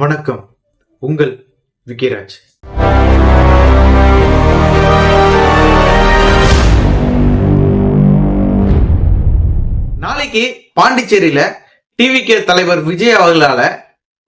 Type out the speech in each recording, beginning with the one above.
வணக்கம். உங்கள் விக்கிராஜ். நாளைக்கு பாண்டிச்சேரியில டிவிகே தலைவர் விஜய் அவர்களால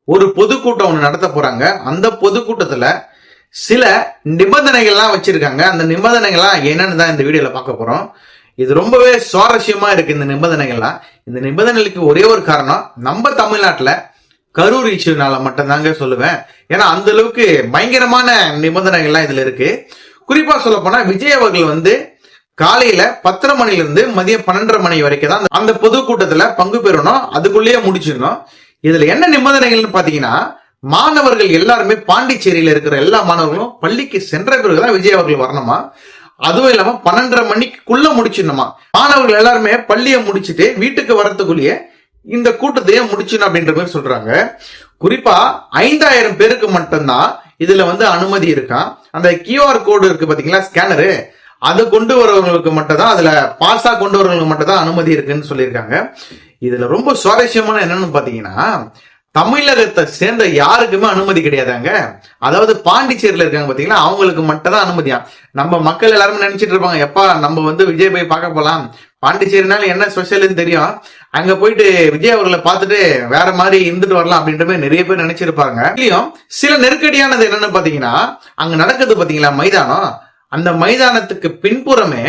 ஒரு பொதுக்கூட்டம் ஒன்று நடத்த போறாங்க. அந்த பொதுக்கூட்டத்துல சில நிபந்தனைகள்லாம் வச்சிருக்காங்க. அந்த நிபந்தனைகள்லாம் என்னன்னு தான் இந்த வீடியோல பார்க்க போறோம். இது ரொம்பவே சுவாரஸ்யமா இருக்கு இந்த நிபந்தனைகள்லாம். இந்த நிபந்தனைகளுக்கு ஒரே ஒரு காரணம் நம்ம தமிழ்நாட்டில் கரூர் இஷ்யூனால மட்டும்தாங்க சொல்லுவேன். ஏன்னா அந்த அளவுக்கு பயங்கரமான நிபந்தனைகள்லாம் இதுல இருக்கு. குறிப்பா சொல்ல போனா விஜய் அவர்கள் வந்து காலையில பத்தரை மணில இருந்து மதியம் பன்னெண்டரை மணி வரைக்கும் தான் அந்த பொதுக்கூட்டத்துல பங்கு பெறணும். அதுக்குள்ளேயே முடிச்சிடணும். இதுல என்ன நிபந்தனைகள்னு பாத்தீங்கன்னா மாணவர்கள் எல்லாருமே பாண்டிச்சேரியில இருக்கிற எல்லா மாணவர்களும் பள்ளிக்கு சென்ற பிறகுதான் விஜய் அவர்கள் வரணுமா? அதுவும் இல்லாம பன்னெண்டரை மணிக்குள்ள முடிச்சிடணுமா? மாணவர்கள் எல்லாருமே பள்ளியை முடிச்சிட்டு வீட்டுக்கு வரத்துக்குள்ளேயே இந்த கூட்டத்தையே முடிச்சிடணும் அப்படின்ற மாதிரி சொல்றாங்க. குறிப்பா ஐந்தாயிரம் பேருக்கு மட்டும்தான் இதுல வந்து அனுமதி இருக்கான் அந்த கியூஆர் கோடு இருக்கு பாத்தீங்களா ஸ்கேனரு அதை கொண்டு வரவங்களுக்கு மட்டும் தான் அதுல பாஸா கொண்டு வரவங்களுக்கு மட்டும் தான் அனுமதி இருக்குன்னு சொல்லியிருக்காங்க. இதுல ரொம்ப சுவாரஸ்யமான என்னன்னு பாத்தீங்கன்னா தமிழகத்தை சேர்ந்த யாருக்குமே அனுமதி கிடையாதாங்க? அதாவது பாண்டிச்சேரியில இருக்காங்க பாத்தீங்களா அவங்களுக்கு மட்டும் தான் அனுமதியா? நம்ம மக்கள் எல்லாருமே நினைச்சிட்டு இருப்பாங்க எப்பா நம்ம வந்து விஜய் போய் பார்க்க போலாம். பாண்டிச்சேரினால என்ன ஸ்பெஷல்னு தெரியும். அங்க போயிட்டு விஜய் அவர்களை பார்த்துட்டு வேற மாதிரி இருந்துட்டு வரலாம் அப்படின்ற மாதிரி நிறைய பேர் நினைச்சிருப்பாங்க. இதுலயும் சில நெருக்கடியானது என்னன்னு பாத்தீங்கன்னா அங்க நடக்குது பாத்தீங்களா மைதானம்? அந்த மைதானத்துக்கு பின்புறமே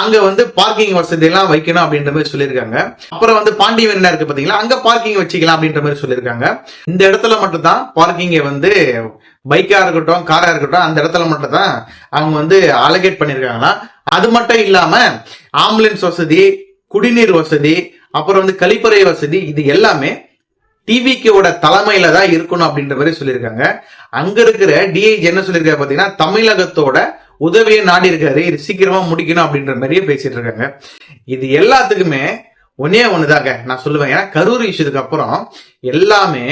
அங்க வந்து பார்க்கிங் வசதி எல்லாம் வைக்கணும் அப்படின்ற மாதிரி சொல்லியிருக்காங்க. அப்புறம் வந்து பாண்டியன் இருக்கு பாத்தீங்களா அங்க பார்க்கிங் வச்சுக்கலாம் அப்படின்ற மாதிரி சொல்லியிருக்காங்க. இந்த இடத்துல மட்டும் தான் பார்க்கிங்கை வந்து பைக்கா இருக்கட்டும் காரா இருக்கட்டும் அந்த இடத்துல மட்டும் தான் அவங்க வந்து அலகேட் பண்ணிருக்காங்களா அது மட்டும் இல்லாம ஆம்புலன்ஸ் வசதி குடிநீர் வசதி அப்புறம் வந்து கழிப்பறை வசதி இது எல்லாமே டிவிக்கோட தலைமையில தான் இருக்கணும் அப்படின்ற மாதிரி சொல்லியிருக்காங்க. அங்க இருக்கிற டிஐஜி என்ன சொல்லியிருக்காரு பாத்தீங்கன்னா தமிழகத்தோட உதவியை நாடி இருக்காரு. இது சீக்கிரமா முடிக்கணும் அப்படின்ற மாதிரியே பேசிட்டு இருக்காங்க. இது எல்லாத்துக்குமே ஒன்னே ஒண்ணுதாங்க. நான் சொல்லுவேன். ஏன்னா கரூர் இஷ்யூதுக்கு அப்புறம் எல்லாமே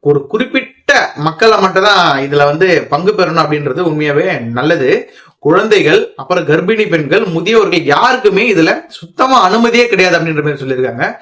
ஒரு குறிப்பிட்ட மக்களை மட்டும் தான் இதுல வந்து பங்கு பெறணும் அப்படின்றது உண்மையாவே நல்லது. குழந்தைகள் அப்புறம் கர்ப்பிணி பெண்கள் முதியோர்கள் யாருக்குமே இதுல சுத்தமா அனுமதியே கிடையாது அப்படின்ற மாதிரி சொல்லியிருக்காங்க.